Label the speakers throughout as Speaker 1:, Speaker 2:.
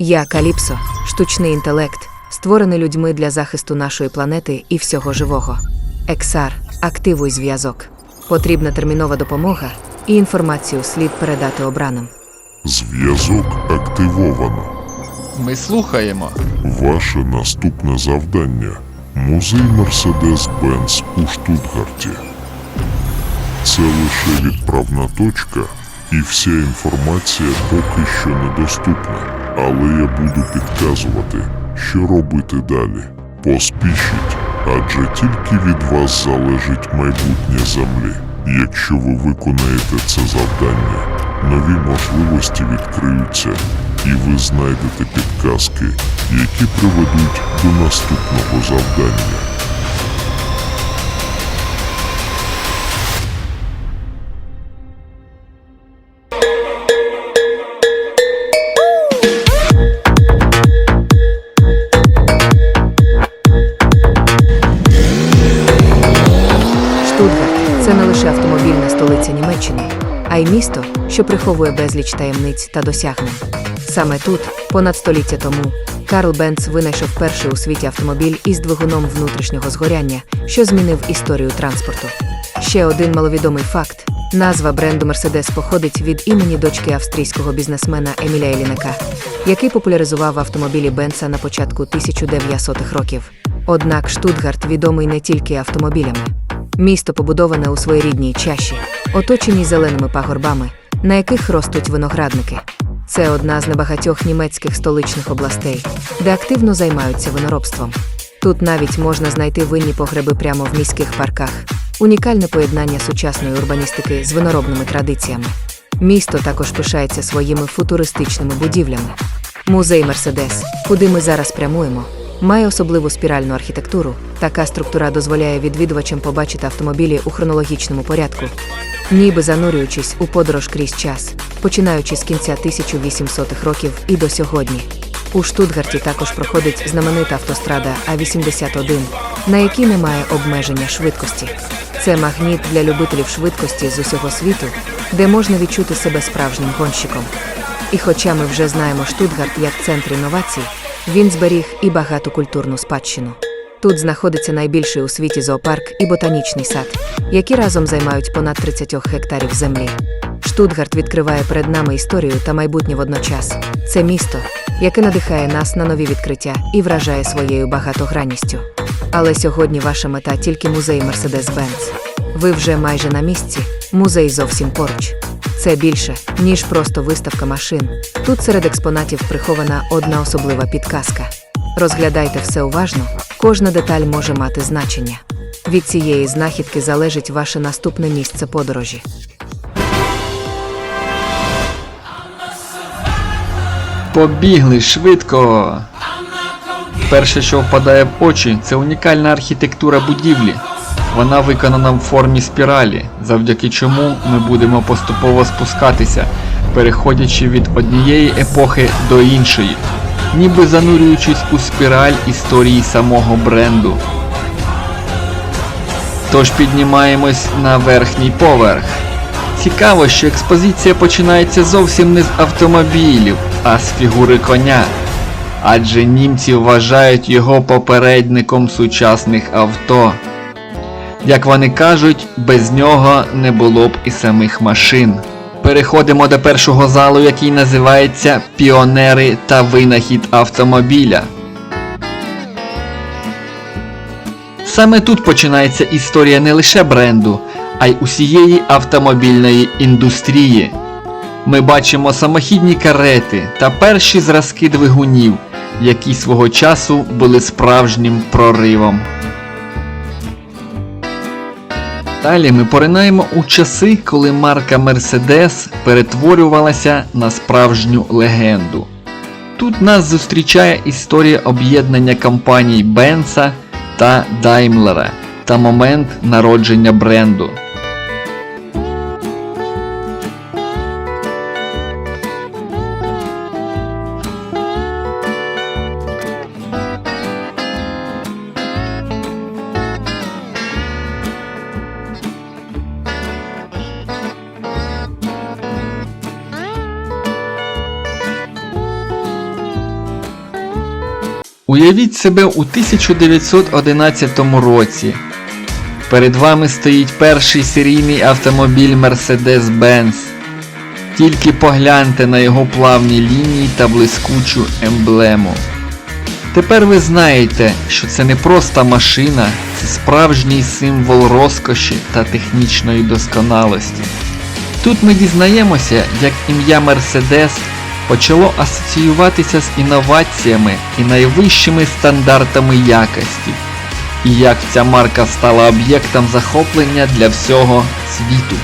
Speaker 1: Я Каліпсо, штучний інтелект, створений людьми для захисту нашої планети і всього живого. Ексар, активуй зв'язок. Потрібна термінова допомога, і інформацію слід передати обраним.
Speaker 2: Зв'язок активовано.
Speaker 3: Ми слухаємо.
Speaker 2: Ваше наступне завдання музей Мерседес-Бенц у Штутгарті. Це лише відправна точка, і вся інформація поки що недоступна. Але я буду підказувати, що робити далі. Поспішіть, адже тільки від вас залежить майбутнє землі. Якщо ви виконаєте це завдання, нові можливості відкриються, і ви знайдете підказки, які приведуть до наступного завдання.
Speaker 1: А й місто, що приховує безліч таємниць та досягнень. Саме тут, понад століття тому, Карл Бенц винайшов перший у світі автомобіль із двигуном внутрішнього згоряння, що змінив історію транспорту. Ще один маловідомий факт: назва бренду Мерседес походить від імені дочки австрійського бізнесмена Еміля Елінека, який популяризував автомобілі Бенца на початку 1900-х років. Однак Штутгарт відомий не тільки автомобілями. Місто побудоване у своєрідній чаші, оточеній зеленими пагорбами, на яких ростуть виноградники. Це одна з небагатьох німецьких столичних областей, де активно займаються виноробством. Тут навіть можна знайти винні погреби прямо в міських парках, унікальне поєднання сучасної урбаністики з виноробними традиціями. Місто також пишається своїми футуристичними будівлями. Музей Мерседес, куди ми зараз прямуємо, має особливу спіральну архітектуру. Така структура дозволяє відвідувачам побачити автомобілі у хронологічному порядку, ніби занурюючись у подорож крізь час, починаючи з кінця 1800-х років і до сьогодні. У Штутгарті також проходить знаменита автострада А81, на якій немає обмеження швидкості. Це магніт для любителів швидкості з усього світу, де можна відчути себе справжнім гонщиком. І хоча ми вже знаємо Штутгарт як центр інновацій, він зберіг і багату культурну спадщину. Тут знаходиться найбільший у світі зоопарк і ботанічний сад, які разом займають понад 30 гектарів землі. Штутгарт відкриває перед нами історію та майбутнє водночас. Це місто, яке надихає нас на нові відкриття і вражає своєю багатогранністю. Але сьогодні ваша мета тільки музей Мерседес-Бенц. Ви вже майже на місці, музей зовсім поруч. Це більше, ніж просто виставка машин. Тут серед експонатів прихована одна особлива підказка. Розглядайте все уважно, кожна деталь може мати значення. Від цієї знахідки залежить ваше наступне місце подорожі.
Speaker 3: Побігли швидко. Перше, що впадає в очі, це унікальна архітектура будівлі. Вона виконана в формі спіралі, завдяки чому ми будемо поступово спускатися, переходячи від однієї епохи до іншої, ніби занурюючись у спіраль історії самого бренду. Тож піднімаємось на верхній поверх. Цікаво, що експозиція починається зовсім не з автомобілів, а з фігури коня. Адже німці вважають його попередником сучасних авто. Як вони кажуть, без нього не було б і самих машин. Переходимо до першого залу, який називається Піонери та винахід автомобіля. Саме тут починається історія не лише бренду, а й усієї автомобільної індустрії. Ми бачимо самохідні карети та перші зразки двигунів, які свого часу були справжнім проривом. Далі ми поринаємо у часи, коли марка Мерседес перетворювалася на справжню легенду. Тут нас зустрічає історія об'єднання компаній Бенца та Даймлера та момент народження бренду. Уявіть себе у 1911 році. Перед вами стоїть перший серійний автомобіль Mercedes-Benz. Тільки погляньте на його плавні лінії та блискучу емблему. Тепер ви знаєте, що це не просто машина, це справжній символ розкоші та технічної досконалості. Тут ми дізнаємося, як ім'я Мерседес почало асоціюватися з інноваціями і найвищими стандартами якості, і як ця марка стала об'єктом захоплення для всього світу.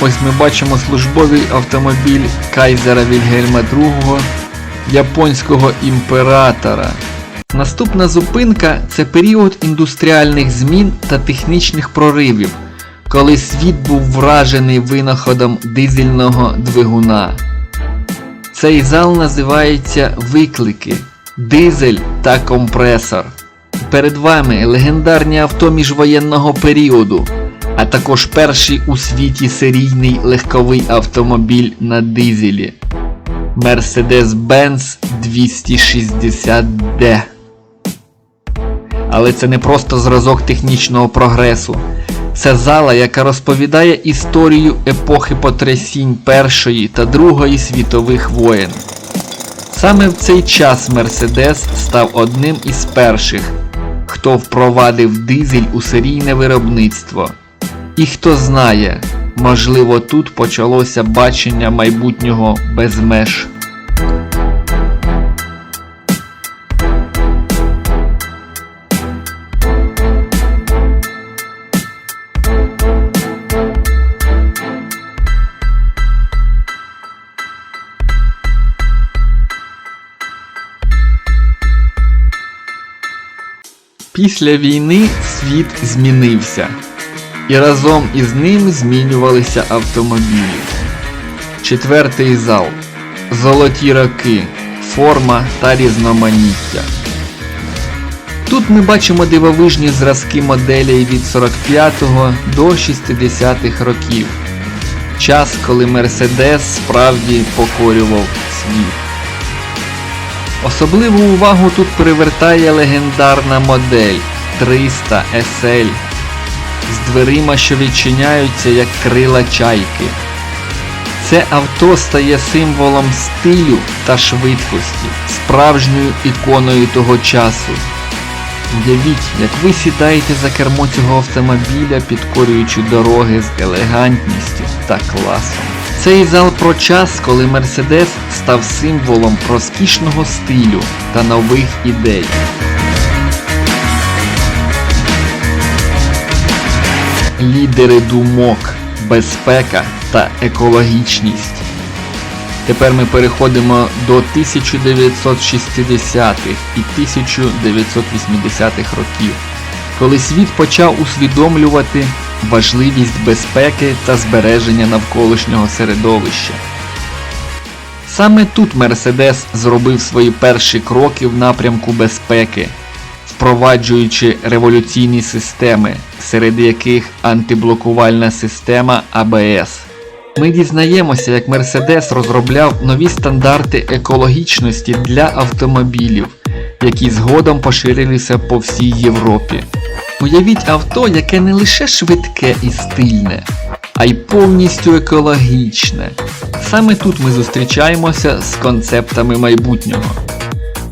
Speaker 3: Ось ми бачимо службовий автомобіль Кайзера Вільгельма II, японського імператора. Наступна зупинка це період індустріальних змін та технічних проривів, коли світ був вражений винаходом дизельного двигуна. Цей зал називається Виклики, дизель та компресор. Перед вами легендарні авто міжвоєнного періоду, а також перший у світі серійний легковий автомобіль на дизелі Mercedes-Benz 260D. Але це не просто зразок технічного прогресу. Це зала, яка розповідає історію епохи потрясінь Першої та Другої світових воєн. Саме в цей час Мерседес став одним із перших, хто впровадив дизель у серійне виробництво. І хто знає, можливо, тут почалося бачення майбутнього без меж. Після війни світ змінився, і разом із ним змінювалися автомобілі. Четвертий зал. Золоті роки, форма та різноманіття. Тут ми бачимо дивовижні зразки моделей від 45 до 60-х років. Час, коли Мерседес справді покорював світ. Особливу увагу тут привертає легендарна модель 300 SL з дверима, що відчиняються як крила чайки. Це авто стає символом стилю та швидкості, справжньою іконою того часу. Уявіть, як ви сідаєте за кермо цього автомобіля, підкорюючи дороги з елегантністю та класом. Цей зал про час, коли Мерседес став символом розкішного стилю та нових ідей. Лідери думок, безпека та екологічність. Тепер ми переходимо до 1960-х і 1980-х років, коли світ почав усвідомлювати важливість безпеки та збереження навколишнього середовища. Саме тут Мерседес зробив свої перші кроки в напрямку безпеки, впроваджуючи революційні системи, серед яких антиблокувальна система АБС. Ми дізнаємося, як Мерседес розробляв нові стандарти екологічності для автомобілів, які згодом поширилися по всій Європі. Уявіть авто, яке не лише швидке і стильне, а й повністю екологічне. Саме тут ми зустрічаємося з концептами майбутнього.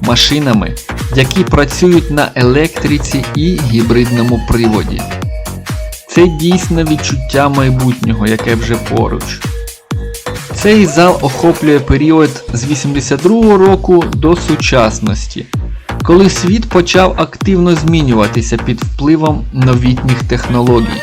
Speaker 3: Машинами, які працюють на електриці і гібридному приводі. Це дійсне відчуття майбутнього, яке вже поруч. Цей зал охоплює період з 82 року до сучасності, коли світ почав активно змінюватися під впливом новітніх технологій.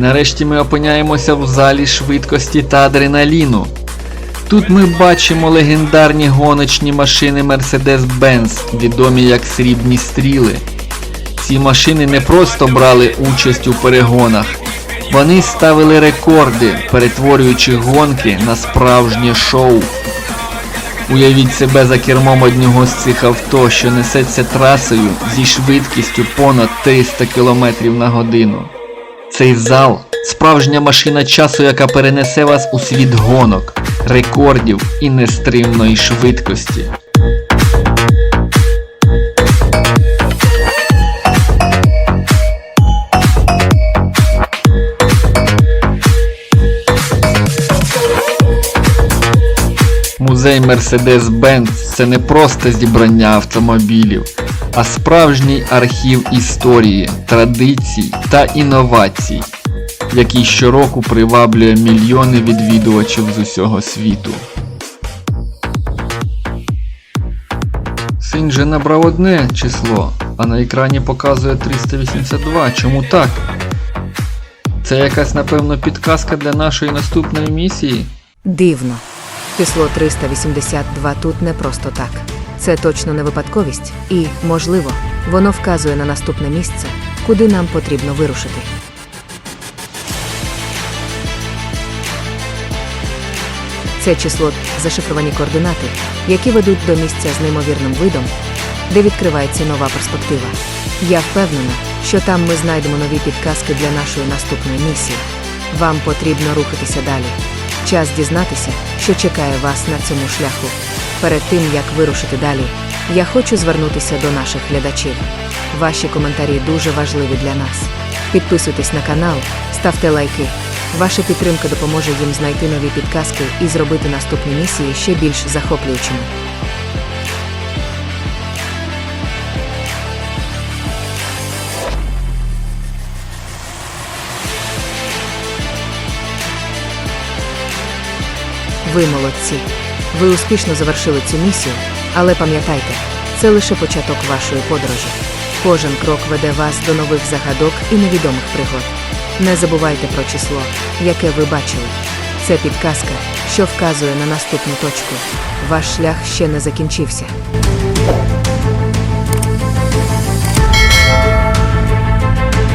Speaker 3: Нарешті ми опиняємося в залі швидкості та адреналіну. Тут ми бачимо легендарні гоночні машини Mercedes-Benz, відомі як срібні стріли. Ці машини не просто брали участь у перегонах, вони ставили рекорди, перетворюючи гонки на справжнє шоу. Уявіть себе за кермом одного з цих авто, що несеться трасою зі швидкістю понад 300 км на годину. Цей зал справжня машина часу, яка перенесе вас у світ гонок, рекордів і нестримної швидкості. Музей Mercedes-Benz це не просто зібрання автомобілів, а справжній архів історії, традицій та інновацій, який щороку приваблює мільйони відвідувачів з усього світу. Син же набрав одне число, а на екрані показує 382. Чому так? Це якась, напевно, підказка для нашої наступної місії.
Speaker 1: Дивно. Число 382 тут не просто так. Це точно не випадковість, і, можливо, воно вказує на наступне місце, куди нам потрібно вирушити. Це число зашифровані координати, які ведуть до місця з неймовірним видом, де відкривається нова перспектива. Я впевнена, що там ми знайдемо нові підказки для нашої наступної місії. Вам потрібно рухатися далі. Час дізнатися, що чекає вас на цьому шляху. Перед тим як вирушити далі, я хочу звернутися до наших глядачів. Ваші коментарі дуже важливі для нас. Підписуйтесь на канал, ставте лайки. Ваша підтримка допоможе їм знайти нові підказки і зробити наступні місії ще більш захоплюючими. Ви молодці. Ви успішно завершили цю місію, але пам'ятайте, це лише початок вашої подорожі. Кожен крок веде вас до нових загадок і невідомих пригод. Не забувайте про число, яке ви бачили. Це підказка, що вказує на наступну точку. Ваш шлях ще не закінчився.